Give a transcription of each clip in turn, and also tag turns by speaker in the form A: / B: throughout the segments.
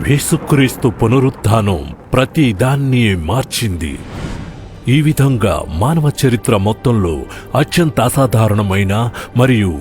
A: వేసుక్రీస్తు పునరుత్థానం ప్రతి దాన్ని మార్చింది. ఈ విధంగా మానవ చరిత్ర మొత్తంలో అత్యంత అసాధారణమైన మరియు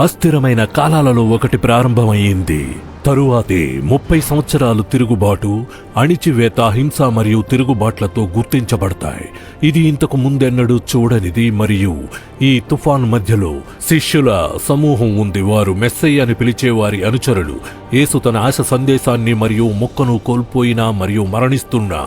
A: అస్థిరమైన కాలాలలో ఒకటి ప్రారంభమైంది. తరువాతే ముప్పై సంవత్సరాలు తిరుగుబాటు అణిచివేత హింస మరియు తిరుగుబాట్లతో గుర్తించబడతాయి. ఇది ఇంతకు ముందెన్నడూ చూడనిది మరియు ఈ తుఫాన్ మధ్యలో శిష్యుల సమూహం ఉంది. వారు మెస్సయ్య అని పిలిచే వారి అనుచరులు. యేసు తన ఆశ సందేశాన్ని మరియు మొక్కను కోల్పోయినా మరియు మరణిస్తున్నా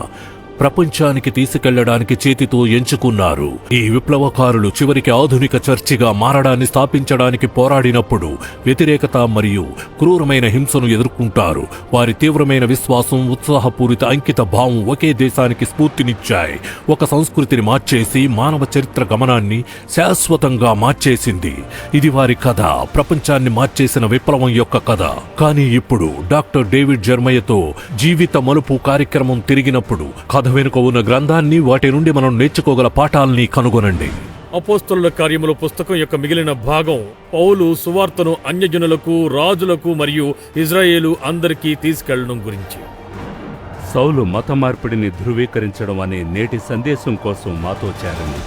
A: ప్రపంచానికి తీసుకెళ్ళడానికి చేతితో ఎంచుకున్నారు. ఈ విప్లవకారులు చివరికి ఆధునిక చర్చిగా మారడాన్ని స్థాపించడానికి పోరాడినప్పుడు వ్యతిరేకత మరియు క్రూరమైన హింసను ఎదుర్కొంటారు. వారి తీవ్రమైన విశ్వాసం ఉత్సాహపూరిత అంకిత భావం ఒకే దేశానికి స్ఫూర్తినిచ్చాయి. ఒక సంస్కృతిని మార్చేసి మానవ చరిత్ర గమనాన్ని శాశ్వతంగా మార్చేసింది. ఇది వారి కథ. ప్రపంచాన్ని మార్చేసిన విప్లవం యొక్క కథ. కానీ ఇప్పుడు డాక్టర్ డేవిడ్ జర్మయ్యతో జీవిత మలుపు కార్యక్రమం తిరిగినప్పుడు కథ వెనుక ఉన్న గ్రంథాన్ని వాటి నుండి మనం నేర్చుకోగల పాఠాల్ని కనుగొనండి.
B: అపోస్తలుల కార్యముల పుస్తకం యొక్క మిగిలిన భాగం పౌలు సువార్తను అన్యజనులకు రాజులకు మరియు ఇజ్రాయేలు అందరికీ తీసుకెళ్ళడం గురించి.
C: సౌలు మత మార్పిడిని ధృవీకరించడం అనే నేటి సందేశం కోసం మాతో చేరండి.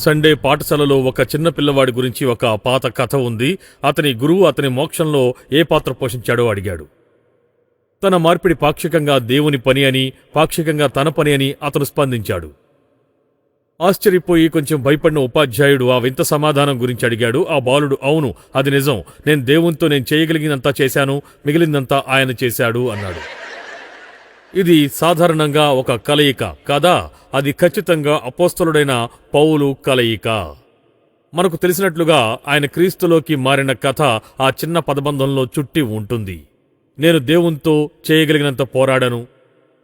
B: సండే పాఠశాలలో ఒక చిన్న పిల్లవాడి గురించి ఒక పాత కథ ఉంది. అతని గురువు అతని మోక్షంలో ఏ పాత్ర పోషించాడో అడిగాడు. తన మార్పిడి పాక్షికంగా దేవుని పని అని పాక్షికంగా తన పని అని అతను స్పందించాడు. ఆశ్చర్యపోయి కొంచెం భయపడిన ఉపాధ్యాయుడు ఆ వింత సమాధానం గురించి అడిగాడు. ఆ బాలుడు అవును అది నిజం. నేను దేవునితో నేను చేయగలిగినంతా చేశాను మిగిలిందంతా ఆయన చేశాడు అన్నాడు. ఇది సాధారణంగా ఒక కలయిక కాదా? అది ఖచ్చితంగా అపోస్తలుడైన పౌలు కలయిక. మనకు తెలిసినట్లుగా ఆయన క్రీస్తులోకి మారిన కథ ఆ చిన్న పదబంధంలో చుట్టి ఉంటుంది. నేను దేవునితో చేయగలిగినంత పోరాడను.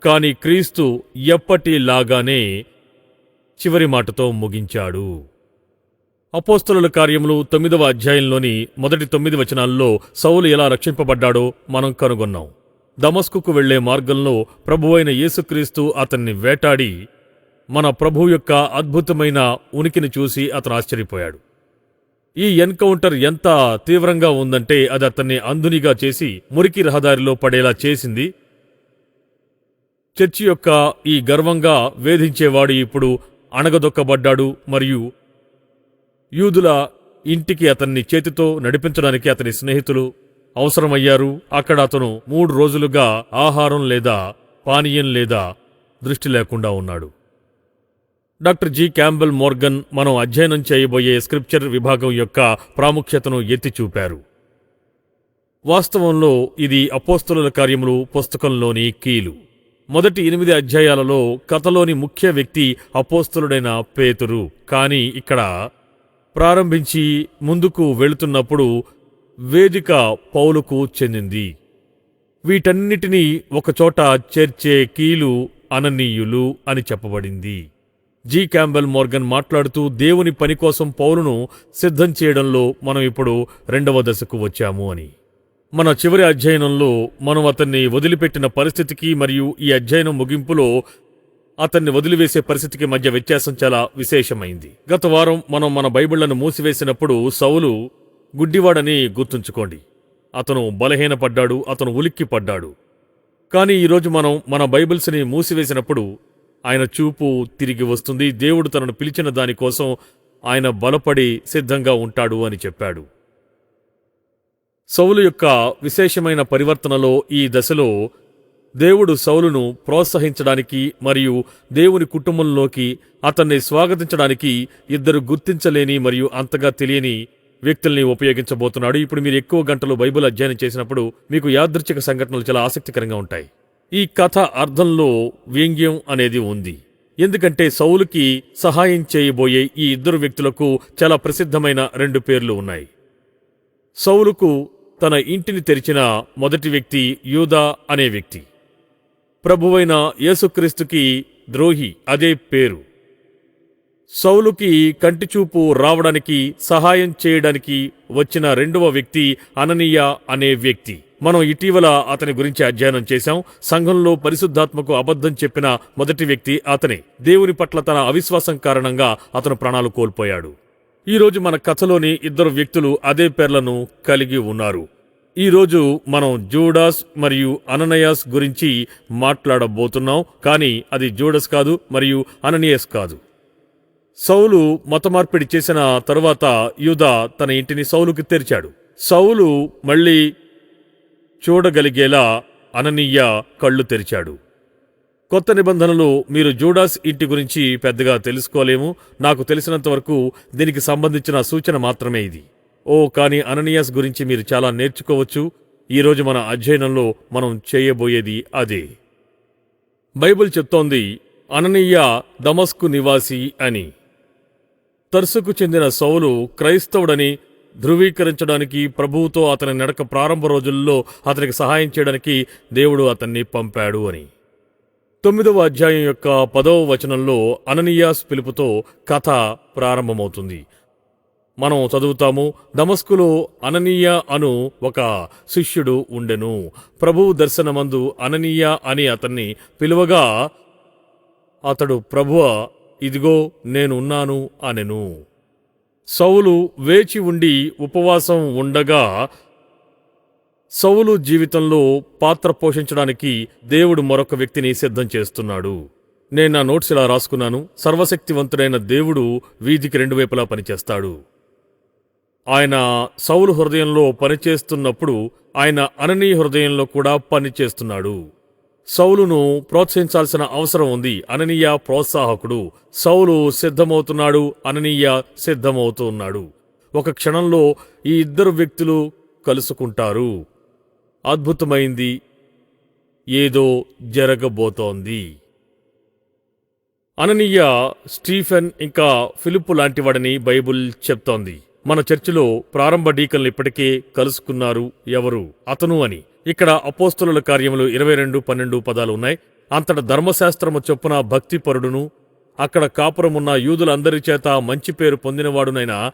B: కాని క్రీస్తు ఎప్పటిలాగానే చివరి మాటతో ముగించాడు. అపోస్తలుల కార్యములు తొమ్మిదవ అధ్యాయంలోని మొదటి తొమ్మిది వచనాల్లో సౌలు ఎలా రక్షింపబడ్డాడో మనం కనుగొన్నాం. దమస్కుకు వెళ్ళే మార్గంలో ప్రభువైన యేసుక్రీస్తు అతన్ని వేటాడి మన ప్రభు యొక్క అద్భుతమైన ఉనికిని చూసి అతను ఆశ్చర్యపోయాడు. ఈ ఎన్కౌంటర్ ఎంత తీవ్రంగా ఉందంటే అది అతన్ని అంధునిగా చేసి మురికి రహదారిలో పడేలా చేసింది. చర్చి యొక్క ఈ గర్వంగా వేధించేవాడు ఇప్పుడు అణగదొక్కబడ్డాడు మరియు యూదుల ఇంటికి అతన్ని చేతితో నడిపించడానికి అతని స్నేహితులు అవసరమయ్యారు. అక్కడ అతను మూడు రోజులుగా ఆహారం లేదా పానీయం లేదా దృష్టి లేకుండా ఉన్నాడు. Doctor G. క్యాంబెల్ మోర్గన్ మనం అధ్యయనం చేయబోయే స్క్రిప్చర్ విభాగం యొక్క ప్రాముఖ్యతను ఎత్తి చూపారు. వాస్తవంలో ఇది అపోస్తుల కార్యములు పుస్తకంలోని కీలు. మొదటి ఎనిమిది అధ్యాయాలలో కథలోని ముఖ్య వ్యక్తి అపోస్తులుడైన పేతురు. కానీ ఇక్కడ ప్రారంభించి ముందుకు వెళుతున్నప్పుడు వేదిక పౌలుకు చెందింది. వీటన్నిటినీ ఒకచోట చేర్చే కీలు అననీయులు అని చెప్పబడింది. జి. క్యాంబెల్ మోర్గన్ మాట్లాడుతూ దేవుని పని కోసం పౌలును సిద్ధం చేయడంలో మనం ఇప్పుడు రెండవ దశకు వచ్చాము అని. మన చివరి అధ్యయనంలో మనం అతన్ని వదిలిపెట్టిన పరిస్థితికి మరియు ఈ అధ్యయనం ముగింపులో అతన్ని వదిలివేసే పరిస్థితికి మధ్య వ్యత్యాసం చాలా విశేషమైంది. గత వారం మనం మన బైబిళ్ళను మూసివేసినప్పుడు సౌలు గుడ్డివాడని గుర్తుంచుకోండి. అతను బలహీనపడ్డాడు అతను ఉలిక్కి పడ్డాడు కానీ ఈరోజు మనం మన బైబిల్స్ని మూసివేసినప్పుడు ఆయన చూపు తిరిగి వస్తుంది. దేవుడు తనను పిలిచిన దానికోసం ఆయన బలపడి సిద్ధంగా ఉంటాడు అని చెప్పాడు. సౌలు యొక్క విశేషమైన పరివర్తనలో ఈ దశలో దేవుడు సౌలును ప్రోత్సహించడానికి మరియు దేవుని కుటుంబంలోకి అతన్ని స్వాగతించడానికి ఇద్దరు గుర్తించలేని మరియు అంతగా తెలియని వ్యక్తుల్ని ఉపయోగించబోతున్నాడు. ఇప్పుడు మీరు ఎక్కువ గంటలు బైబిల్ అధ్యయనం చేసినప్పుడు మీకు యాదృచ్ఛిక సంఘటనలు చాలా ఆసక్తికరంగా ఉంటాయి. ఈ కథ అర్థంలో వ్యంగ్యం అనేది ఉంది. ఎందుకంటే సౌలుకి సహాయం చేయబోయే ఈ ఇద్దరు వ్యక్తులకు చాలా ప్రసిద్ధమైన రెండు పేర్లు ఉన్నాయి. సౌలుకు తన ఇంటిని తెరిచిన మొదటి వ్యక్తి యూదా అనే వ్యక్తి. ప్రభువైన యేసుక్రీస్తుకి ద్రోహి అదే పేరు. సౌలుకి కంటిచూపు రావడానికి సహాయం చేయడానికి వచ్చిన రెండవ వ్యక్తి అననీయ అనే వ్యక్తి. మనం ఇటీవల అతని గురించి అధ్యయనం చేశాం. సంఘంలో పరిశుద్ధాత్మకు అబద్ధం చెప్పిన మొదటి వ్యక్తి అతనే. దేవుని పట్ల తన అవిశ్వాసం కారణంగా అతను ప్రాణాలు కోల్పోయాడు. ఈరోజు మన కథలోని ఇద్దరు వ్యక్తులు అదే పేర్లను కలిగి ఉన్నారు. ఈరోజు మనం జూడాస్ మరియు అననయాస్ గురించి మాట్లాడబోతున్నాం. కానీ అది జూడస్ కాదు మరియు అననియస్ కాదు. సౌలు మతమార్పిడి చేసిన తరువాత యూదా తన ఇంటిని సౌలుకి తెరిచాడు. సౌలు మళ్ళీ చూడగలిగేలా అననీయ కళ్ళు తెరిచాడు. కొత్త నిబంధనలు మీరు జూడాస్ ఇంటి గురించి పెద్దగా తెలుసుకోలేము. నాకు తెలిసినంత వరకు దీనికి సంబంధించిన సూచన మాత్రమే ఇది. ఓ కానీ అననీయాస్ గురించి మీరు చాలా నేర్చుకోవచ్చు. ఈరోజు మన అధ్యయనంలో మనం చేయబోయేది అదే. బైబిల్ చెప్తోంది అననీయ దమస్కు నివాసి అని. తర్సుకు చెందిన సౌలు క్రైస్తవుడని ధృవీకరించడానికి ప్రభువుతో అతని నడక ప్రారంభ రోజుల్లో అతనికి సహాయం చేయడానికి దేవుడు అతన్ని పంపాడు అని. తొమ్మిదవ అధ్యాయం యొక్క పదవ వచనంలో అననీయాస్ పిలుపుతో కథ ప్రారంభమవుతుంది. మనం చదువుతాము దమస్కులో అననీయ అను ఒక శిష్యుడు ఉండెను. ప్రభువు దర్శనమందు అననీయ అని అతన్ని పిలువగా అతడు ప్రభువ ఇదిగో నేనున్నాను అనెను. సౌలు వేచి ఉండి ఉపవాసం ఉండగా సౌలు జీవితంలో పాత్ర పోషించడానికి దేవుడు మరొక వ్యక్తిని సిద్ధం చేస్తున్నాడు. నేను నా నోట్స్ ఇలా రాసుకున్నాను. సర్వశక్తివంతుడైన దేవుడు వీధికి రెండు వైపులా పనిచేస్తాడు. ఆయన సౌలు హృదయంలో పనిచేస్తున్నప్పుడు ఆయన అననీ హృదయంలో కూడా పనిచేస్తున్నాడు. సౌలును ప్రోత్సహించాల్సిన అవసరం ఉంది. అననీయ ప్రోత్సాహకుడు. సౌలు సిద్ధమవుతున్నాడు. అననీయ సిద్ధమవుతున్నాడు. ఒక క్షణంలో ఈ ఇద్దరు వ్యక్తులు కలుసుకుంటారు. అద్భుతమైంది. ఏదో జరగబోతోంది. అననీయ స్టీఫెన్ ఇంకా ఫిలిప్పు లాంటివాడని బైబుల్ చెప్తోంది. మన చర్చిలో ప్రారంభ డీకన్లు ఇప్పటికే కలుసుకున్నారు ఎవరు? అతను అని. ఇక్కడ అపోస్తుల కార్యములు ఇరవై రెండు పన్నెండు పదాలు ఉన్నాయి. అంతట ధర్మశాస్త్రము చొప్పున భక్తిపరుడును అక్కడ కాపురమున్న యూదులందరి చేత మంచి పేరు పొందినవాడునైనా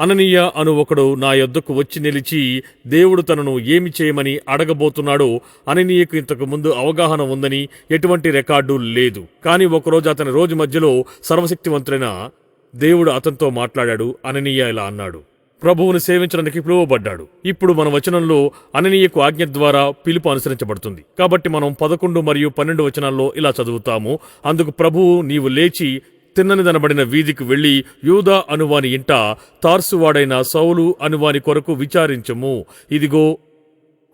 B: అననీయ అను ఒకడు నా యొద్దకు వచ్చి నిలిచి దేవుడు తనను ఏమి చేయమని అడగబోతున్నాడో అననీయకు ఇంతకు ముందు అవగాహన ఉందని ఎటువంటి రికార్డు లేదు. కానీ ఒకరోజు అతని రోజు మధ్యలో సర్వశక్తివంతుడైన దేవుడు అతనితో మాట్లాడాడు అననీయ ఇలా అన్నాడు. ప్రభువును సేవించడానికి పిలువబడ్డాడు. ఇప్పుడు మన వచనంలో అననీయకు ఆజ్ఞ ద్వారా పిలుపు అనుసరించబడుతుంది. కాబట్టి మనం పదకొండు మరియు పన్నెండు వచనాల్లో ఇలా చదువుతాము. అందుకు ప్రభువు నీవు లేచి తిన్ననిదనబడిన వీధికి వెళ్ళి యూదా అనువాని ఇంట తార్సువాడైన సౌలు అనువాని కొరకు విచారించము. ఇదిగో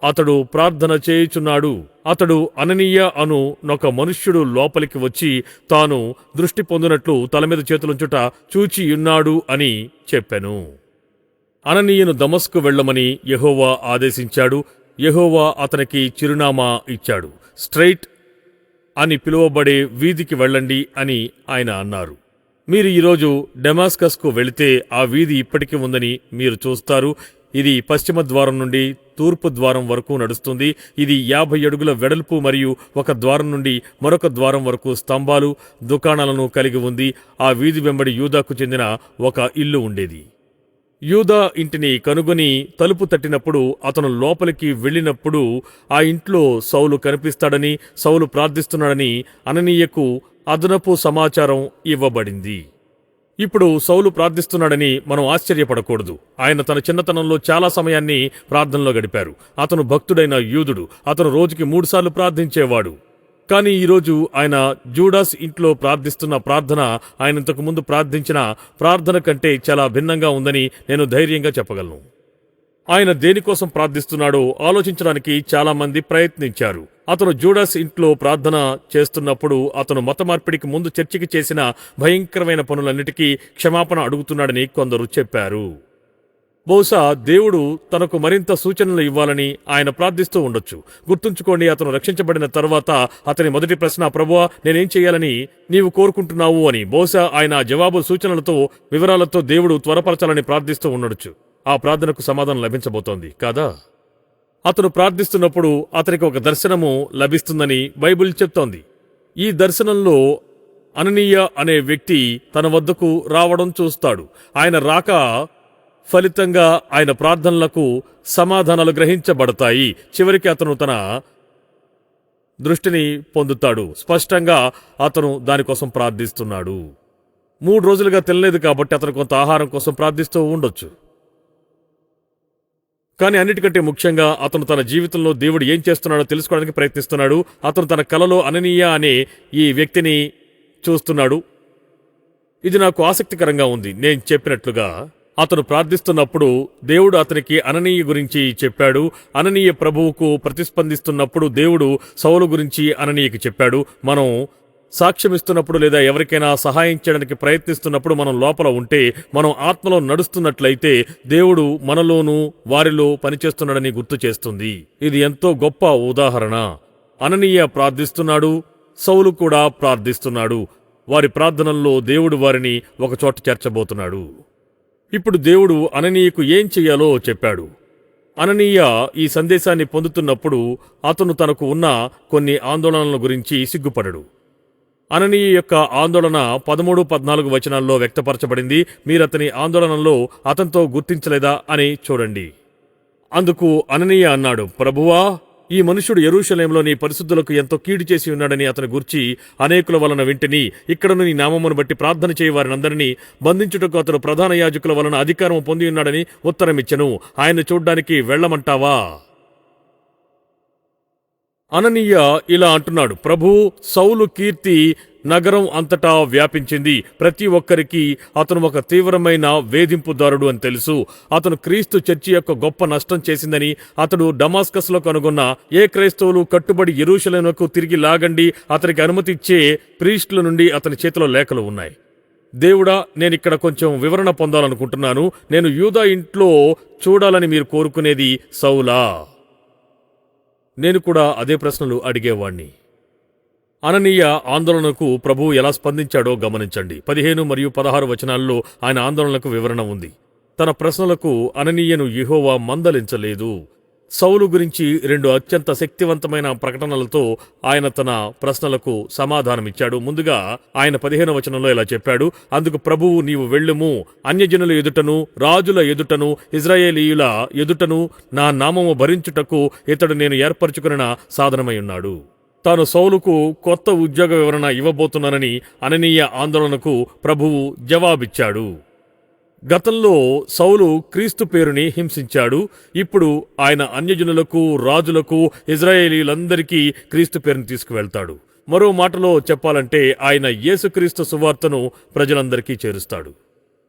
B: అతడు ప్రార్థన చేయుచున్నాడు. అతడు అననీయ అను నొక మనుష్యుడు లోపలికి వచ్చి తాను దృష్టి పొందినట్లు తల మీద చేతులుంచుట చూచియున్నాడు అని చెప్పెను. అననీయను దమస్కు వెళ్ళమని యహోవా ఆదేశించాడు. యహోవా అతనికి చిరునామా ఇచ్చాడు. స్ట్రైట్ అని పిలువబడే వీధికి వెళ్ళండి అని ఆయన అన్నారు. మీరు ఈరోజు డెమాస్కస్కు వెళితే ఆ వీధి ఇప్పటికీ ఉందని మీరు చూస్తారు. ఇది పశ్చిమ ద్వారం నుండి తూర్పు ద్వారం వరకు నడుస్తుంది. ఇది యాభై అడుగుల వెడల్పు మరియు ఒక ద్వారం నుండి మరొక ద్వారం వరకు స్తంభాలు దుకాణాలను కలిగి ఉంది. ఆ వీధి వెంబడి యూదాకు చెందిన ఒక ఇల్లు ఉండేది. యూదా ఇంటిని కనుగొని తలుపు తట్టినప్పుడు అతను లోపలికి వెళ్ళినప్పుడు ఆ ఇంట్లో సౌలు కనిపిస్తాడని సౌలు ప్రార్థిస్తున్నాడని అననీయకు అదనపు సమాచారం ఇవ్వబడింది. ఇప్పుడు సౌలు ప్రార్థిస్తున్నాడని మనం ఆశ్చర్యపడకూడదు. ఆయన తన చిన్నతనంలో చాలా సమయాన్ని ప్రార్థనలో గడిపారు. అతను భక్తుడైన యూదుడు. అతను రోజుకి మూడుసార్లు ప్రార్థించేవాడు. కానీ ఈరోజు ఆయన జూడాస్ ఇంట్లో ప్రార్థిస్తున్న ప్రార్థన ఆయన ఇంతకు ముందు ప్రార్థించిన ప్రార్థన కంటే చాలా భిన్నంగా ఉందని నేను ధైర్యంగా చెప్పగలను. ఆయన దేనికోసం ప్రార్థిస్తున్నాడో ఆలోచించడానికి చాలామంది ప్రయత్నించారు. అతను జూడాస్ ఇంట్లో ప్రార్థన చేస్తున్నప్పుడు అతను మత మార్పిడికి ముందు చర్చికి చేసిన భయంకరమైన పనులన్నిటికీ క్షమాపణ అడుగుతున్నాడని కొందరు చెప్పారు. బహుశా దేవుడు తనకు మరింత సూచనలు ఇవ్వాలని ఆయన ప్రార్థిస్తూ ఉండొచ్చు. గుర్తుంచుకోండి అతను రక్షించబడిన తర్వాత అతని మొదటి ప్రశ్న ప్రభువా నేనేం చేయాలని నీవు కోరుకుంటున్నావు? అని. బహుశా ఆయన జవాబు సూచనలతో వివరాలతో దేవుడు త్వరపరచాలని ప్రార్థిస్తూ ఉండొచ్చు. ఆ ప్రార్థనకు సమాధానం లభించబోతోంది కాదా? అతను ప్రార్థిస్తున్నప్పుడు అతనికి ఒక దర్శనము లభిస్తుందని బైబిల్ చెప్తోంది. ఈ దర్శనంలో అననీయ అనే వ్యక్తి తన వద్దకు రావడం చూస్తాడు. ఆయన రాక ఫలితంగా ఆయన ప్రార్థనలకు సమాధానాలు గ్రహించబడతాయి. చివరికి అతను తన దృష్టిని పొందుతాడు. స్పష్టంగా అతను దానికోసం ప్రార్థిస్తున్నాడు. మూడు రోజులుగా తినలేదు కాబట్టి అతను కొంత ఆహారం కోసం ప్రార్థిస్తూ ఉండొచ్చు. కానీ అన్నిటికంటే ముఖ్యంగా అతను తన జీవితంలో దేవుడు ఏం చేస్తున్నాడో తెలుసుకోవడానికి ప్రయత్నిస్తున్నాడు. అతను తన కలలో అననీయ అనే ఈ వ్యక్తిని చూస్తున్నాడు. ఇది నాకు ఆసక్తికరంగా ఉంది. నేను చెప్పినట్లుగా అతను ప్రార్థిస్తున్నప్పుడు దేవుడు అతనికి అననీయ గురించి చెప్పాడు. అననీయ ప్రభువుకు ప్రతిస్పందిస్తున్నప్పుడు దేవుడు సౌలు గురించి అననీయకి చెప్పాడు. మనం సాక్ష్యమిస్తున్నప్పుడు లేదా ఎవరికైనా సహాయం చేయడానికి ప్రయత్నిస్తున్నప్పుడు మనం లోపల ఉంటే మనం ఆత్మలో నడుస్తున్నట్లయితే దేవుడు మనలోనూ వారిలో పనిచేస్తున్నాడని గుర్తు చేస్తుంది. ఇది ఎంతో గొప్ప ఉదాహరణ. అననీయ ప్రార్థిస్తున్నాడు సౌలు కూడా ప్రార్థిస్తున్నాడు. వారి ప్రార్థనల్లో దేవుడు వారిని ఒకచోట చేర్చబోతున్నాడు. ఇప్పుడు దేవుడు అననీయకు ఏం చెయ్యాలో చెప్పాడు. అననీయ ఈ సందేశాన్ని పొందుతున్నప్పుడు అతను తనకు ఉన్న కొన్ని ఆందోళనల గురించి సిగ్గుపడడు. అననీయ యొక్క ఆందోళన పదమూడు పద్నాలుగు వచనాల్లో వ్యక్తపరచబడింది. మీరతని ఆందోళనలో అతనితో గుర్తించలేదా అని చూడండి. అందుకు అననీయ అన్నాడు ప్రభువా ఈ మనుషుడు ఎరూషలేంలోని పరిశుద్ధులకు ఎంతో కీడు చేసి ఉన్నాడని అతని గుర్చి అనేకుల వలన వింటిని ఇక్కడను నీ నామమును బట్టి ప్రార్థన చేయ వారినందరినీ బంధించుటకు అతను ప్రధాన యాజకుల వలన అధికారం పొంది ఉన్నాడని ఉత్తరమిచ్చెను. ఆయన చూడ్డానికి వెళ్ళమంటావా? అననీయ ఇలా అంటున్నాడు. ప్రభు సౌలు కీర్తి నగరం అంతటా వ్యాపించింది. ప్రతి ఒక్కరికి అతను ఒక తీవ్రమైన వేధింపుదారుడు అని తెలుసు. అతను క్రీస్తు చర్చి యొక్క గొప్ప నష్టం చేసిందని అతడు డమాస్కస్లో కనుగొన్న ఏ క్రైస్తవులు కట్టుబడి ఎరూషలేముకు తిరిగి లాగండి అతనికి అనుమతి ఇచ్చే ప్రీస్టుల నుండి అతని చేతిలో లేఖలు ఉన్నాయి. దేవుడా నేను ఇక్కడ కొంచెం వివరణ పొందాలనుకుంటున్నాను. నేను యూదా ఇంట్లో చూడాలని మీరు కోరుకునేది సౌలా. నేను కూడా అదే ప్రశ్నలు అడిగేవాణ్ణి. అననీయ ఆందోళనకు ప్రభువు ఎలా స్పందించాడో గమనించండి. పదిహేను మరియు పదహారు వచనాల్లో ఆయన ఆందోళనకు వివరణ ఉంది. తన ప్రశ్నలకు అననీయను యెహోవా మందలించలేదు. సౌలు గురించి రెండు అత్యంత శక్తివంతమైన ప్రకటనలతో ఆయన తన ప్రశ్నలకు సమాధానమిచ్చాడు. ముందుగా ఆయన పదిహేను వచనంలో ఇలా చెప్పాడు అందుకు ప్రభువు నీవు వెళ్ళుము. అన్యజనుల ఎదుటను రాజుల ఎదుటను ఇజ్రాయేలీయుల ఎదుటను నా నామము భరించుటకు ఇతడు నేను ఏర్పరచుకున్న సాధనమై ఉన్నాడు. తాను సౌలుకు కొత్త ఉద్యోగ వివరణ ఇవ్వబోతున్నానని అననీయ ఆందోళనకు ప్రభువు జవాబిచ్చాడు. గతంలో సౌలు క్రీస్తు పేరుని హింసించాడు. ఇప్పుడు ఆయన అన్యజనులకు రాజులకు ఇజ్రాయేలీలందరికీ క్రీస్తు పేరుని తీసుకువెళ్తాడు. మరో మాటలో చెప్పాలంటే ఆయన యేసుక్రీస్తు సువార్తను ప్రజలందరికీ చేరుస్తాడు.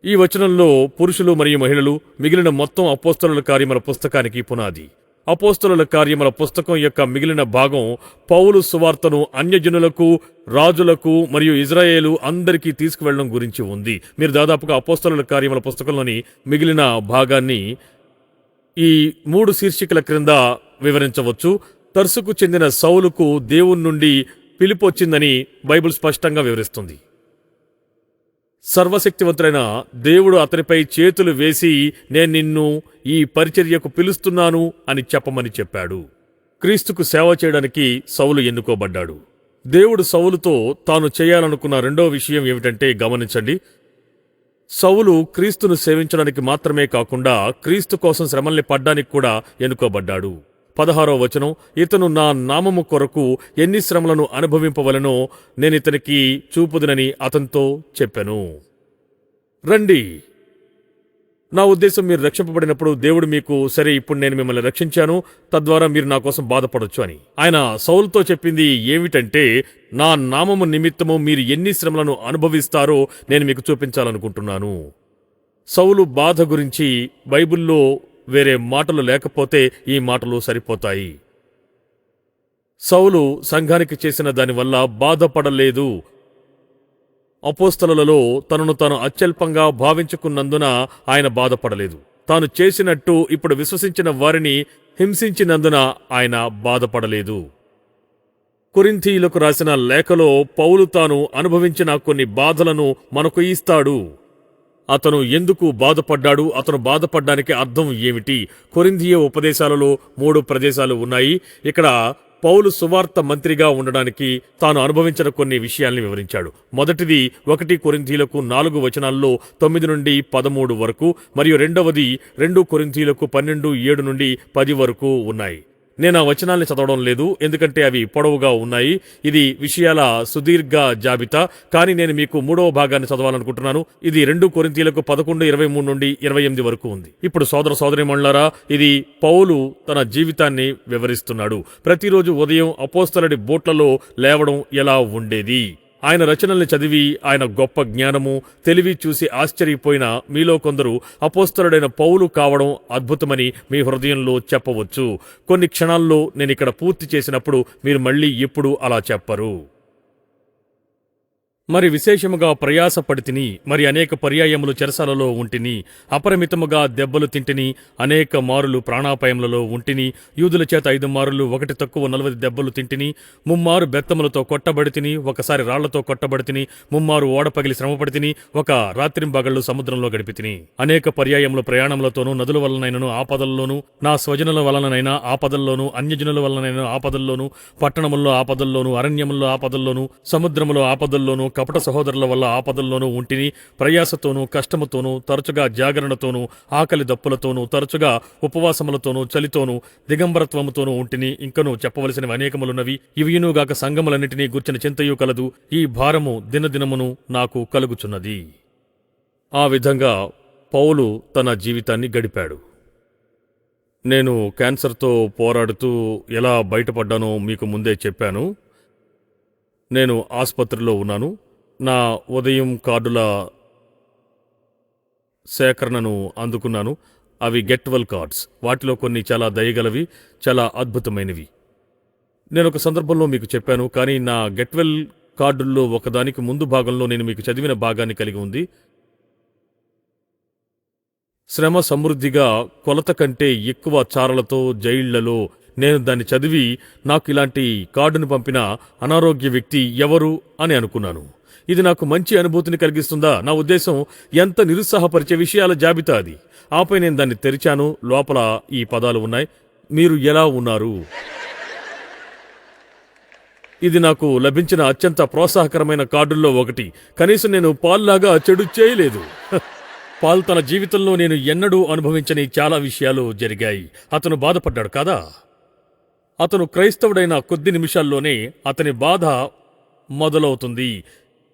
B: ఈ వచనంలో పురుషులు మరియు మహిళలు మిగిలిన మొత్తం అపోస్తలుల కార్యముల పుస్తకానికి పునాది. అపోస్తలుల కార్యముల పుస్తకం యొక్క మిగిలిన భాగం పౌలు సువార్తను అన్యజనులకు రాజులకు మరియు ఇజ్రాయేలు అందరికీ తీసుకువెళ్ళడం గురించి ఉంది. మీరు దాదాపుగా అపోస్తలుల కార్యముల పుస్తకంలోని మిగిలిన భాగాన్ని ఈ మూడు శీర్షికల క్రింద వివరించవచ్చు. తర్సుకు చెందిన సౌలుకు దేవుని నుండి పిలుపొచ్చిందని బైబిల్ స్పష్టంగా వివరిస్తుంది. సర్వశక్తివంతుడైన దేవుడు అతనిపై చేతులు వేసి నేను నిన్ను ఈ పరిచర్యకు పిలుస్తున్నాను అని చెప్పమని చెప్పాడు. క్రీస్తుకు సేవ చేయడానికి సౌలు ఎన్నుకోబడ్డాడు. దేవుడు సౌలుతో తాను చేయాలనుకున్న రెండో విషయం ఏమిటంటే గమనించండి. సౌలు క్రీస్తును సేవించడానికి మాత్రమే కాకుండా క్రీస్తు కోసం శ్రమల్ని పడ్డానికి కూడా ఎన్నుకోబడ్డాడు. పదహారో వచనం ఇతను నా నామము కొరకు ఎన్ని శ్రమలను అనుభవింపవలనో నేనితనికి చూపుదనని అతనితో చెప్పెను. రండి. నా ఉద్దేశం మీరు రక్షింపబడినప్పుడు దేవుడు మీకు సరే ఇప్పుడు నేను మిమ్మల్ని రక్షించాను తద్వారా మీరు నా కోసం బాధపడొచ్చు అని. ఆయన సౌల్తో చెప్పింది ఏమిటంటే నా నామము నిమిత్తము మీరు ఎన్ని శ్రమలను అనుభవిస్తారో నేను మీకు చూపించాలనుకుంటున్నాను. సౌలు బాధ గురించి బైబిల్లో వేరే మాటలు లేకపోతే ఈ మాటలు సరిపోతాయి. సౌలు సంఘానికి చేసిన దానివల్ల బాధపడలేదు. అపోస్తలలో తనను తాను అత్యల్పంగా భావించుకున్నందున ఆయన బాధపడలేదు. తాను చేసినట్టు ఇప్పుడు విశ్వసించిన వారిని హింసించినందున ఆయన బాధపడలేదు. కొరింథీయులకు రాసిన లేఖలో పౌలు తాను అనుభవించిన కొన్ని బాధలను మనకు ఇస్తాడు. అతను ఎందుకు బాధపడ్డాడు? అతను బాధపడ్డానికి అర్థం ఏమిటి? కొరింథీయ ఉపదేశాలలో మూడు ప్రదేశాలు ఉన్నాయి. ఇక్కడ పౌలు సువార్త మంత్రిగా ఉండడానికి తాను అనుభవించిన కొన్ని విషయాల్ని వివరించాడు. మొదటిది ఒకటి కొరింథీలకు నాలుగు వచనాల్లో తొమ్మిది నుండి పదమూడు వరకు మరియు రెండవది రెండు కొరింథీలకు పన్నెండు ఏడు నుండి పది వరకు ఉన్నాయి. నేను ఆ వచనాల్ని చదవడం లేదు ఎందుకంటే అవి పొడవుగా ఉన్నాయి. ఇది విషయాల సుదీర్ఘ జాబితా. కానీ నేను మీకు మూడవ భాగాన్ని చదవాలనుకుంటున్నాను. ఇది రెండు కొరింతీలకు పదకొండు ఇరవై మూడు నుండి ఇరవై ఎనిమిది వరకు ఉంది. ఇప్పుడు సోదర సోదరి ఇది పౌలు తన జీవితాన్ని వివరిస్తున్నాడు. ప్రతిరోజు ఉదయం అపోస్తలడి బోట్లలో లేవడం ఎలా ఉండేది? ఆయన రచనల్ని చదివి ఆయన గొప్ప జ్ఞానము తెలివి చూసి ఆశ్చర్యపోయిన మీలో కొందరు అపోస్తరుడైన పౌలు కావడం అద్భుతమని మీ హృదయంలో చెప్పవచ్చు. కొన్ని క్షణాల్లో నేను ఇక్కడ పూర్తి చేసినప్పుడు మీరు మళ్ళీ ఎప్పుడూ అలా చెప్పరు. మరి విశేషముగా ప్రయాసపడితిని మరి అనేక పర్యాయములు చెరసాలలో ఉంటిని అపరిమితముగా దెబ్బలు తింటిని అనేక మారులు ప్రాణాపాయములలో ఉంటిని యూదుల చేత ఐదు మారులు ఒకటి తక్కువ నలభై దెబ్బలు తింటిని ముమ్మారు బెత్తములతో కొట్టబడితిని ఒకసారి రాళ్ళతో కొట్టబడితిని ముమ్మారు ఓడపగిలి శ్రమపడితిని ఒక రాత్రింబగళ్ళు సముద్రంలో గడిపితిని. అనేక పర్యాయములు ప్రయాణములతోనూ నదుల వలనైనను ఆపదల్లోనూ నా స్వజనుల వలననైనా ఆపదల్లోనూ అన్యజనుల వలనైనా ఆపదల్లోనూ పట్టణముల్లో ఆపదల్లోనూ అరణ్యముల్లో ఆపదల్లోనూ సముద్రములో ఆపదల్లోనూ కపట సహోదరుల వల్ల ఆపదల్లోనూ ఉంటిని ప్రయాసతోనూ కష్టముతోనూ తరచుగా జాగరణతోనూ ఆకలి దప్పులతోనూ తరచుగా ఉపవాసములతోనూ చలితోనూ దిగంబరత్వముతోనూ ఉంటిని ఇంకనూ చెప్పవలసినవి అనేకములున్నవి. ఇవియునుగాక సంగములన్నిటినీ గుర్చిన చింతయు కలదు. ఈ భారము దినదినమును నాకు కలుగుచున్నది. ఆ విధంగా పౌలు తన జీవితాన్ని గడిపాడు. నేను క్యాన్సర్తో పోరాడుతూ ఎలా బయటపడ్డానో మీకు ముందే చెప్పాను. నేను ఆసుపత్రిలో ఉన్నాను. నా ఉదయం కార్డుల సేకరణను అందుకున్నాను. అవి గెట్ వెల్ కార్డ్స్. వాటిలో కొన్ని చాలా దయగలవి చాలా అద్భుతమైనవి. నేను ఒక సందర్భంలో మీకు చెప్పాను కానీ నా గెట్ వెల్ కార్డుల్లో ఒకదానికి ముందు భాగంలో నేను మీకు చదివిన భాగాన్ని కలిగి ఉంది. శ్రమ సమృద్ధిగా కొలత కంటే ఎక్కువ చారలతో జైళ్ళలో నేను దాన్ని చదివి నాకు ఇలాంటి కార్డును పంపిన అనారోగ్య వ్యక్తి ఎవరు అని అనుకున్నాను. ఇది నాకు మంచి అనుభూతిని కలిగిస్తుందా? నా ఉద్దేశం ఎంత నిరుత్సాహపరిచే విషయాల జాబితా అది. ఆపై నేను దాన్ని తెరిచాను. లోపల ఈ పదాలు ఉన్నాయి. మీరు ఎలా ఉన్నారు? ఇది నాకు లభించిన అత్యంత ప్రోత్సాహకరమైన కార్డుల్లో ఒకటి. కనీసం నేను పాల్లాగా చెడు చేయలేదు. పాల్ తన జీవితంలో నేను ఎన్నడూ అనుభవించని చాలా విషయాలు జరిగాయి. అతను బాధపడ్డాడు కదా? అతను క్రైస్తవుడైన కొద్ది నిమిషాల్లోనే అతని బాధ మొదలవుతుంది.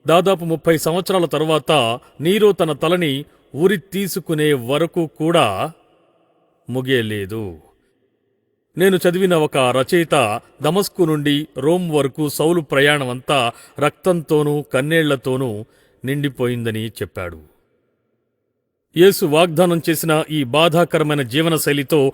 B: దాదాపు ముప్పై సంవత్సరాల తరువాత నీరో తన తలని ఉరి తీసుకునే వరకు కూడా ముగియలేదు. నేను చదివిన ఒక రచయిత దమస్కు నుండి రోమ్ వరకు సౌలు ప్రయాణమంతా రక్తంతోనూ కన్నేళ్ళతోనూ నిండిపోయిందని చెప్పాడు. యేసు వాగ్దానం చేసిన ఈ బాధాకరమైన జీవనశైలితో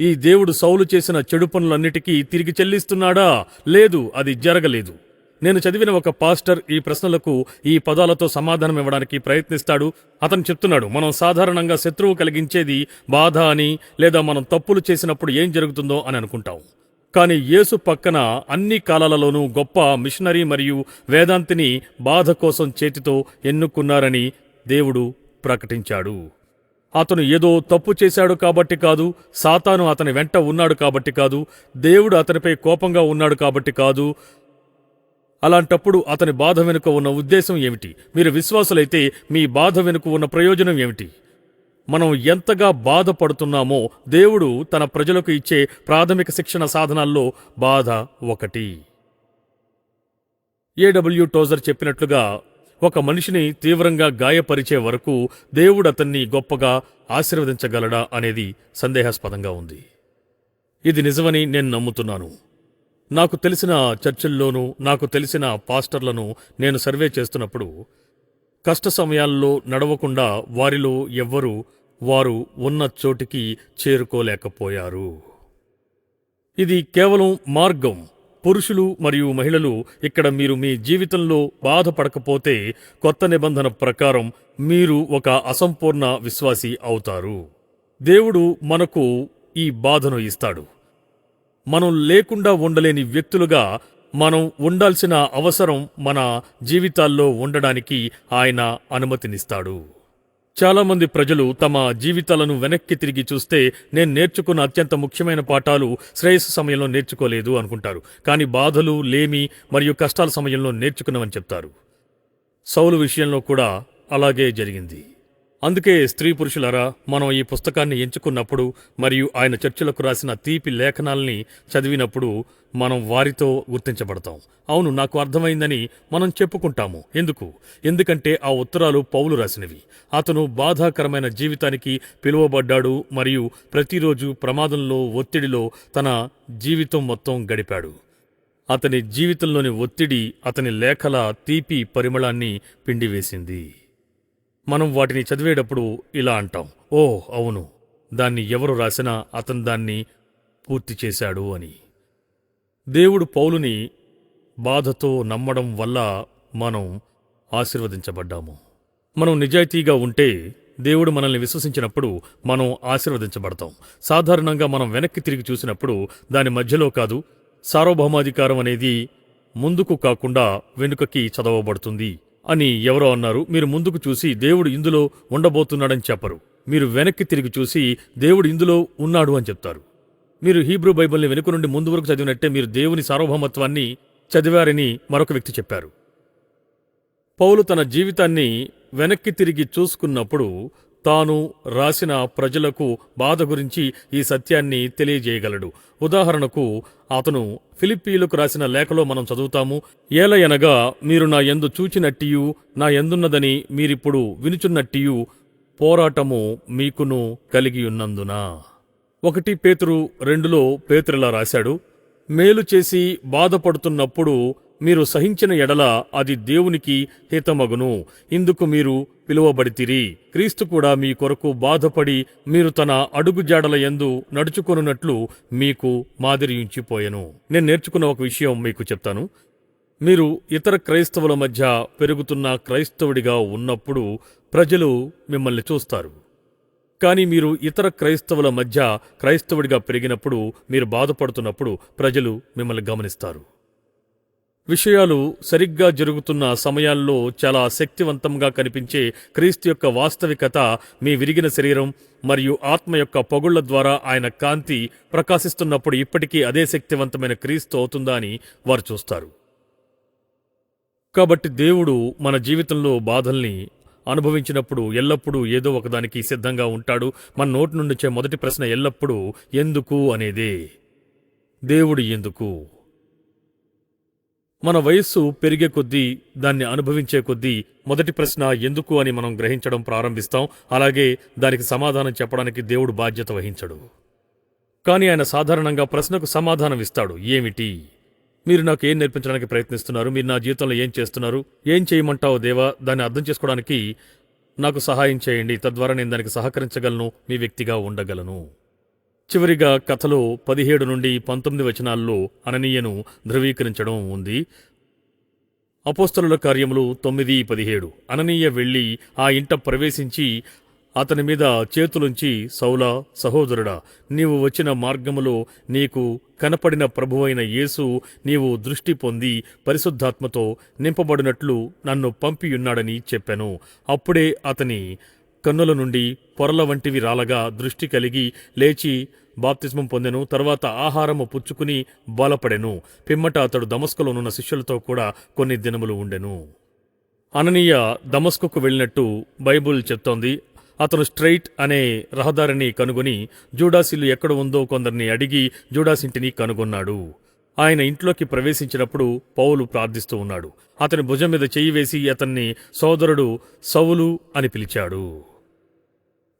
B: ఈ దేవుడు సౌలు చేసిన చెడు పనులన్నిటికీ తిరిగి చెల్లిస్తున్నాడా? లేదు అది జరగలేదు. నేను చదివిన ఒక పాస్టర్ ఈ ప్రశ్నలకు ఈ పదాలతో సమాధానం ఇవ్వడానికి ప్రయత్నిస్తాడు. అతను చెప్తున్నాడు మనం సాధారణంగా శత్రువు కలిగించేది బాధ అని లేదా మనం తప్పులు చేసినప్పుడు ఏం జరుగుతుందో అని అనుకుంటాం. కానీ యేసు పక్కన అన్ని కాలాలలోనూ గొప్ప మిషనరీ మరియు వేదాంతిని బాధ కోసం చేతితో ఎన్నుకున్నారని దేవుడు ప్రకటించాడు. అతను ఏదో తప్పు చేశాడు కాబట్టి కాదు సాతాను అతని వెంట ఉన్నాడు కాబట్టి కాదు దేవుడు అతనిపై కోపంగా ఉన్నాడు కాబట్టి కాదు అలాంటప్పుడు అతని బాధ వెనుక ఉన్న ఉద్దేశం ఏమిటి? మీరు విశ్వాసులైతే మీ బాధ వెనుక ఉన్న ప్రయోజనం ఏమిటి? మనం ఎంతగా బాధపడుతున్నామో దేవుడు తన ప్రజలకు ఇచ్చే ప్రాథమిక శిక్షణ సాధనాల్లో బాధ ఒకటి. ఏడబ్ల్యూ టోజర్ చెప్పినట్లుగా ఒక మనిషిని తీవ్రంగా గాయపరిచే వరకు దేవుడు అతన్ని గొప్పగా ఆశీర్వదించగలడా అనేది సందేహాస్పదంగా ఉంది. ఇది నిజమని నేను నమ్ముతున్నాను. నాకు తెలిసిన చర్చిల్లోనూ నాకు తెలిసిన పాస్టర్లను నేను సర్వే చేస్తున్నప్పుడు కష్ట సమయాల్లో నడవకుండా వారిలో ఎవ్వరూ వారు ఉన్న చోటికి చేరుకోలేకపోయారు. ఇది కేవలం మార్గం. పురుషులు మరియు మహిళలు ఇక్కడ మీరు మీ జీవితంలో బాధపడకపోతే కొత్త నిబంధన ప్రకారం మీరు ఒక అసంపూర్ణ విశ్వాసి అవుతారు. దేవుడు మనకు ఈ బాధను ఇస్తాడు. మనం లేకుండా ఉండలేని వ్యక్తులుగా మనం ఉండాల్సిన అవసరం మన జీవితాల్లో ఉండడానికి ఆయన అనుమతినిస్తాడు. చాలామంది ప్రజలు తమ జీవితాలను వెనక్కి తిరిగి చూస్తే నేను నేర్చుకున్న అత్యంత ముఖ్యమైన పాఠాలు శ్రేయస్సు సమయంలో నేర్చుకోలేదు అనుకుంటారు. కానీ బాధలు లేమి మరియు కష్టాల సమయంలో నేర్చుకున్నామని చెప్తారు. సౌలు విషయంలో కూడా అలాగే జరిగింది. అందుకే స్త్రీ పురుషులారా మనం ఈ పుస్తకాన్ని ఎంచుకున్నప్పుడు మరియు ఆయన చర్చలకు రాసిన తీపి లేఖనాల్ని చదివినప్పుడు మనం వారితో గుర్తించబడతాం. అవును నాకు అర్థమైందని మనం చెప్పుకుంటాము. ఎందుకు? ఎందుకంటే ఆ ఉత్తరాలు పౌలు రాసినవి. అతను బాధాకరమైన జీవితానికి పిలువబడ్డాడు మరియు ప్రతిరోజు ప్రమాదంలో ఒత్తిడిలో తన జీవితం మొత్తం గడిపాడు. అతని జీవితంలోని ఒత్తిడి అతని లేఖల తీపి పరిమళాన్ని పిండివేసింది. మనం వాటిని చదివేటప్పుడు ఇలా అంటాం. ఓ అవును. దాన్ని ఎవరు రాసినా అతను దాన్ని పూర్తి చేశాడు అని. దేవుడు పౌలుని బాధతో నమ్మడం వల్ల మనం ఆశీర్వదించబడ్డాము. మనం నిజాయితీగా ఉంటే దేవుడు మనల్ని విశ్వసించినప్పుడు మనం ఆశీర్వదించబడతాం. సాధారణంగా మనం వెనక్కి తిరిగి చూసినప్పుడు దాని మధ్యలో కాదు సార్వభౌమాధికారం అనేది ముందుకు కాకుండా వెనుకకి చదవబడుతుంది. అని ఎవరో అన్నారు. మీరు ముందుకు చూసి దేవుడు ఇందులో ఉండబోతున్నాడని చెప్పరు. మీరు వెనక్కి తిరిగి చూసి దేవుడు ఇందులో ఉన్నాడు అని చెప్తారు. మీరు హీబ్రూ బైబిల్ని వెనుక నుండి ముందు వరకు చదివినట్టే మీరు దేవుని సార్వభౌమత్వాన్ని చదివారని మరొక వ్యక్తి చెప్పారు. పౌలు తన జీవితాన్ని వెనక్కి తిరిగి చూసుకున్నప్పుడు తాను రాసిన ప్రజలకు బాధ గురించి ఈ సత్యాన్ని తెలియజేయగలడు. ఉదాహరణకు అతను ఫిలిప్పీలకు రాసిన లేఖలో మనం చదువుతాము ఏలయనగా మీరు నా ఎందు చూచినట్టియు నా ఎందున్నదని మీరిప్పుడు వినుచున్నట్టియు పోరాటము మీకును కలిగి ఉన్నందున ఒకటి పేతురు రెండులో పేతురులా రాశాడు మేలు చేసి బాధపడుతున్నప్పుడు మీరు సహించిన ఎడల అది దేవునికి హితమగును. ఇందుకు మీరు పిలువబడితిరి. క్రీస్తు కూడా మీ కొరకు బాధపడి మీరు తన అడుగుజాడల యందు నడుచుకొనున్నట్లు మీకు మాదిరియుంచిపోయెను. నేను నేర్చుకున్న ఒక విషయం మీకు చెప్తాను. మీరు ఇతర క్రైస్తవుల మధ్య పెరుగుతున్న క్రైస్తవుడిగా ఉన్నప్పుడు ప్రజలు మిమ్మల్ని చూస్తారు. కానీ మీరు ఇతర క్రైస్తవుల మధ్య క్రైస్తవుడిగా పెరిగినప్పుడు మీరు బాధపడుతున్నప్పుడు ప్రజలు మిమ్మల్ని గమనిస్తారు. విషయాలు సరిగ్గా జరుగుతున్న సమయాల్లో చాలా శక్తివంతంగా కనిపించే క్రీస్తు యొక్క వాస్తవికత మీ విరిగిన శరీరం మరియు ఆత్మ యొక్క పొగుళ్ళ ద్వారా ఆయన కాంతి ప్రకాశిస్తున్నప్పుడు ఇప్పటికీ అదే శక్తివంతమైన క్రీస్తు అవుతుందా అని వారు చూస్తారు. కాబట్టి దేవుడు మన జీవితంలో బాధల్ని అనుభవించినప్పుడు ఎల్లప్పుడూ ఏదో ఒకదానికి సిద్ధంగా ఉంటాడు. మన నోటి నుండిచ్చే మొదటి ప్రశ్న ఎల్లప్పుడూ ఎందుకు అనేదే? దేవుడు ఎందుకు? మన వయస్సు పెరిగే కొద్దీ దాన్ని అనుభవించే కొద్దీ మొదటి ప్రశ్న ఎందుకు అని మనం గ్రహించడం ప్రారంభిస్తాం. అలాగే దానికి సమాధానం చెప్పడానికి దేవుడు బాధ్యత వహించడు. కానీ ఆయన సాధారణంగా ప్రశ్నకు సమాధానం ఇస్తాడు. ఏమిటి? మీరు నాకు ఏం నేర్పించడానికి ప్రయత్నిస్తున్నారు? మీరు నా జీవితంలో ఏం చేస్తున్నారు? ఏం చేయమంటావు దేవా? దాన్ని అర్థం చేసుకోవడానికి నాకు సహాయం చేయండి. తద్వారా నేను దానికి సహకరించగలను. మీ వ్యక్తిగా ఉండగలను. చివరిగా కథలో పదిహేడు నుండి పంతొమ్మిది వచనాల్లో అననీయను ధృవీకరించడం ఉంది. అపోస్తలుల కార్యములు తొమ్మిది పదిహేడు. అననీయ వెళ్ళి ఆ ఇంట ప్రవేశించి అతని మీద చేతులుంచి సౌలా సహోదరుడా నీవు వచ్చిన మార్గములో నీకు కనపడిన ప్రభువైన యేసు నీవు దృష్టి పొంది పరిశుద్ధాత్మతో నింపబడినట్లు నన్ను పంపియున్నాడని చెప్పాను. అప్పుడే అతని కన్నుల నుండి పొరల వంటివి రాలగా దృష్టి కలిగి లేచి బాప్తిస్మం పొందెను తర్వాత ఆహారము పుచ్చుకుని బలపడెను. పిమ్మట అతడు దమస్కులోనున్న శిష్యులతో కూడా కొన్ని దినములు ఉండెను. అననీయ దమస్కుకు వెళ్ళినట్టు బైబుల్ చెప్తోంది. అతను స్ట్రైట్ అనే రహదారిని కనుగొని జూడాసిల్లు ఎక్కడ ఉందో కొందరిని అడిగి జూడాసింటిని కనుగొన్నాడు. ఆయన ఇంట్లోకి ప్రవేశించినప్పుడు పౌలు ప్రార్థిస్తూ ఉన్నాడు. అతని భుజం మీద చెయ్యి వేసి అతన్ని సోదరుడు సౌలు అని పిలిచాడు.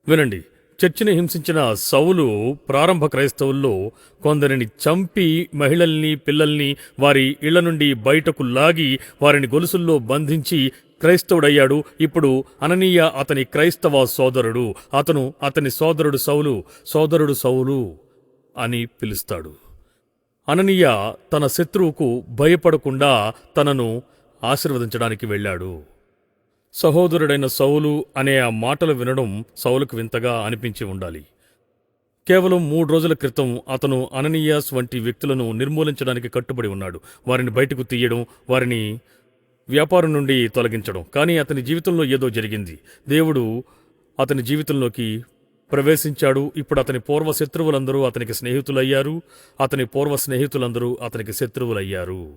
B: వినండి. చర్చిని హింసించిన సౌలు ప్రారంభ క్రైస్తవుల్లో కొందరిని చంపి మహిళల్ని పిల్లల్ని వారి ఇళ్ళ నుండి బయటకు లాగి వారిని గొలుసుల్లో బంధించి క్రైస్తవుడయ్యాడు. ఇప్పుడు అననీయ అతని క్రైస్తవ సోదరుడు. అతను అతని సోదరుడు సౌలు. సోదరుడు సౌలు అని పిలుస్తాడు. అననీయ తన శత్రువుకు భయపడకుండా తనను ఆశీర్వదించడానికి వెళ్ళాడు. సహోదరుడైన సౌలు అనే ఆ మాటలు వినడం సౌలుకు వింతగా అనిపించి ఉండాలి. కేవలం మూడు రోజుల క్రితం అతను అననీయాస్ వంటి వ్యక్తులను నిర్మూలించడానికి కట్టుబడి ఉన్నాడు. వారిని బయటకు తీయడం వారిని వ్యాపారం నుండి తొలగించడం. కానీ అతని జీవితంలో ఏదో జరిగింది. దేవుడు అతని జీవితంలోకి ప్రవేశించాడు. ఇప్పుడు అతని పూర్వ శత్రువులందరూ అతనికి స్నేహితులయ్యారు. అతని పూర్వ స్నేహితులందరూ అతనికి శత్రువులయ్యారు.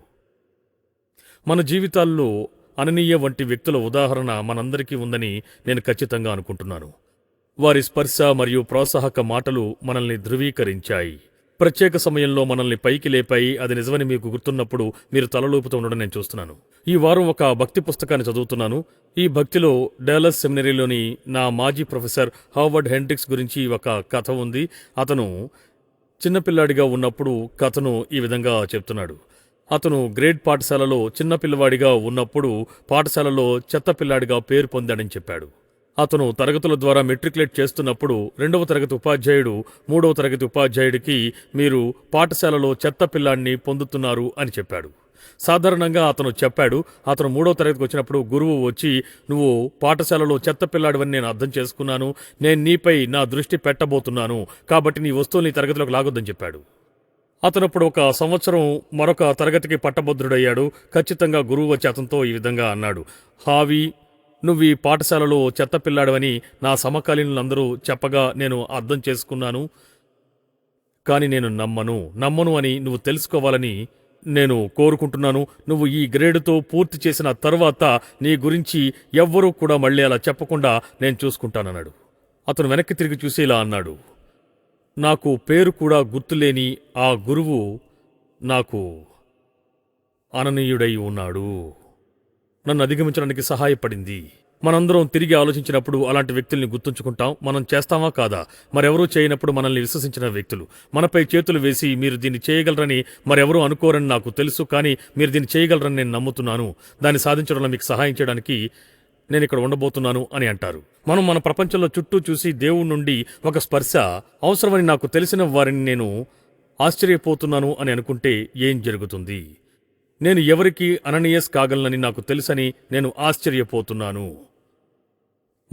B: మన జీవితాల్లో అననీయ వంటి వ్యక్తుల ఉదాహరణ మనందరికీ ఉందని నేను ఖచ్చితంగా అనుకుంటున్నాను. వారి స్పర్శ మరియు ప్రోత్సాహక మాటలు మనల్ని ధృవీకరించాయి. ప్రత్యేక సమయంలో మనల్ని పైకి లేపాయి. అది నిజమని మీకు గుర్తున్నప్పుడు మీరు తలలోపుతూ ఉండడం నేను చూస్తున్నాను. ఈ వారం ఒక భక్తి పుస్తకాన్ని చదువుతున్నాను. ఈ భక్తిలో డాలస్ సెమినరీలోని నా మాజీ ప్రొఫెసర్ హార్వర్డ్ హెండ్రిక్స్ గురించి ఒక కథ ఉంది. అతను చిన్నపిల్లాడిగా ఉన్నప్పుడు కథను ఈ విధంగా చెప్తున్నాడు. అతను గ్రేడ్ పాఠశాలలో చిన్నపిల్లవాడిగా ఉన్నప్పుడు పాఠశాలలో చెత్త పిల్లాడిగా పేరు పొందాడని చెప్పాడు. అతను తరగతుల ద్వారా మెట్రికులేట్ చేస్తున్నప్పుడు రెండవ తరగతి ఉపాధ్యాయుడు మూడవ తరగతి ఉపాధ్యాయుడికి మీరు పాఠశాలలో చెత్త పిల్లాడిని పొందుతున్నారు అని చెప్పాడు. సాధారణంగా అతను చెప్పాడు అతను మూడవ తరగతికి వచ్చినప్పుడు గురువు వచ్చి నువ్వు పాఠశాలలో చెత్త పిల్లాడివని నేను అర్థం చేసుకున్నాను నేను నీపై నా దృష్టి పెట్టబోతున్నాను కాబట్టి నీ వస్తువుని తరగతిలోకి లాగొద్దని చెప్పాడు. అతనప్పుడు ఒక సంవత్సరం మరొక తరగతికి పట్టభద్రుడయ్యాడు. ఖచ్చితంగా గురువు వచ్చి అతనితో ఈ విధంగా అన్నాడు. హావి నువ్వు ఈ పాఠశాలలో చెత్త పిల్లాడవని నా సమకాలీనులందరూ చెప్పగా నేను అర్థం చేసుకున్నాను. కానీ నేను నమ్మను. నమ్మను అని నువ్వు తెలుసుకోవాలని నేను కోరుకుంటున్నాను. నువ్వు ఈ గ్రేడుతో పూర్తి చేసిన తర్వాత నీ గురించి ఎవ్వరూ కూడా మళ్ళీ అలా చెప్పకుండా నేను చూసుకుంటానన్నాడు. అతను వెనక్కి తిరిగి చూసి ఇలా అన్నాడు. నాకు పేరు కూడా గుర్తులేని ఆ గురువు నాకు అననీయుడై ఉన్నాడు. నన్ను అధిగమించడానికి సహాయపడింది. మనందరం తిరిగి ఆలోచించినప్పుడు అలాంటి వ్యక్తుల్ని గుర్తుంచుకుంటాం. మనం చేస్తామా కాదా? మరెవరూ చేయనప్పుడు మనల్ని విశ్వసించిన వ్యక్తులు. మనపై చేతులు వేసి మీరు దీన్ని చేయగలరని మరెవరూ అనుకోరని నాకు తెలుసు. కానీ మీరు దీన్ని చేయగలరని నేను నమ్ముతున్నాను. దాన్ని సాధించడంలో మీకు సహాయం చేయడానికి నేను ఇక్కడ ఉండబోతున్నాను అని అంటారు. మనం మన ప్రపంచంలో చుట్టూ చూసి దేవుడి నుండి ఒక స్పర్శ అవసరమని నాకు తెలిసిన వారిని నేను ఆశ్చర్యపోతున్నాను అని అనుకుంటే ఏం జరుగుతుంది? నేను ఎవరికి అననీయస్ కాగలనని నాకు తెలుసని నేను ఆశ్చర్యపోతున్నాను.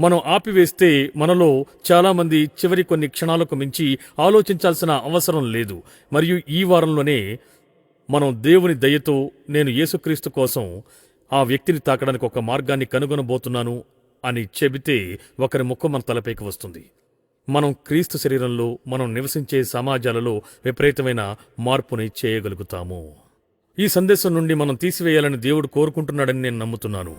B: మనం ఆపివేస్తే మనలో చాలామంది చివరి కొన్ని క్షణాలకు మించి ఆలోచించాల్సిన అవసరం లేదు. మరియు ఈ వారంలోనే మనం దేవుని దయతో నేను యేసుక్రీస్తు కోసం ఆ వ్యక్తిని తాకడానికి ఒక మార్గాన్ని కనుగొనబోతున్నాను అని చెబితే ఒకరి ముఖం మన తలపైకి వస్తుంది. మనం క్రీస్తు శరీరంలో మనం నివసించే సమాజాలలో విపరీతమైన మార్పుని చేయగలుగుతాము. ఈ సందేశం నుండి మనం తీసివేయాలని దేవుడు కోరుకుంటున్నాడని నేను నమ్ముతున్నాను.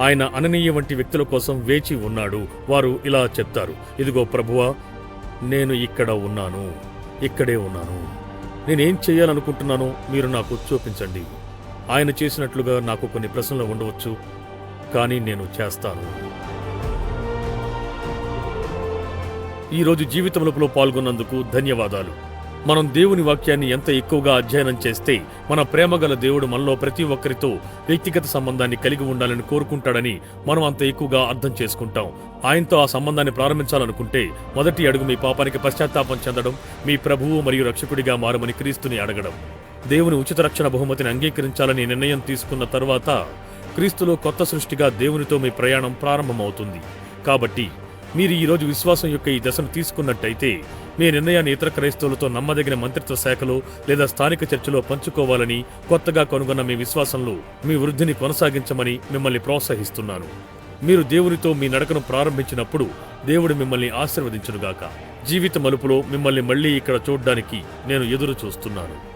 B: ఆయన అననీయ వంటి వ్యక్తుల కోసం వేచి ఉన్నాడు. వారు ఇలా చెప్తారు. ఇదిగో ప్రభువా నేను ఇక్కడ ఉన్నాను. ఇక్కడే ఉన్నాను. నేనేం చేయాలనుకుంటున్నానో మీరు నాకు చూపించండి. ఆయన చేసినట్లుగా నాకు కొన్ని ప్రశ్నలు ఉండవచ్చు కానీ నేను చేస్తాను. ఈరోజు జీవితములపులో పాల్గొన్నందుకు ధన్యవాదాలు. మనం దేవుని వాక్యాన్ని ఎంత ఎక్కువగా అధ్యయనం చేస్తే మన ప్రేమగల దేవుడు మనలో ప్రతి ఒక్కరితో వ్యక్తిగత సంబంధాన్ని కలిగి ఉండాలని కోరుకుంటాడని మనం అంత ఎక్కువగా అర్థం చేసుకుంటాం. ఆయనతో ఆ సంబంధాన్ని ప్రారంభించాలనుకుంటే మొదటి అడుగు మీ పాపానికి పశ్చాత్తాపం చెందడం మీ ప్రభువు మరియు రక్షకుడిగా మారమని క్రీస్తుని అడగడం. దేవుని ఉచిత రక్షణ బహుమతిని అంగీకరించాలని నిర్ణయం తీసుకున్న తర్వాత క్రీస్తులో కొత్త సృష్టిగా దేవునితో మీ ప్రయాణం ప్రారంభమవుతుంది. కాబట్టి మీరు ఈరోజు విశ్వాసం యొక్క ఈ దశను తీసుకున్నట్టయితే మీ నిర్ణయాన్ని ఇతర క్రైస్తవులతో నమ్మదగిన మంత్రిత్వ శాఖలో లేదా స్థానిక చర్చలో పంచుకోవాలని కొత్తగా కనుగొన్న మీ విశ్వాసంలో మీ వృద్ధిని కొనసాగించమని మిమ్మల్ని ప్రోత్సహిస్తున్నాను. మీరు దేవునితో మీ నడకను ప్రారంభించినప్పుడు దేవుడు మిమ్మల్ని ఆశీర్వదించునుగాక. జీవిత మలుపులో మిమ్మల్ని మళ్ళీ ఇక్కడ చూడ్డానికి నేను ఎదురు చూస్తున్నాను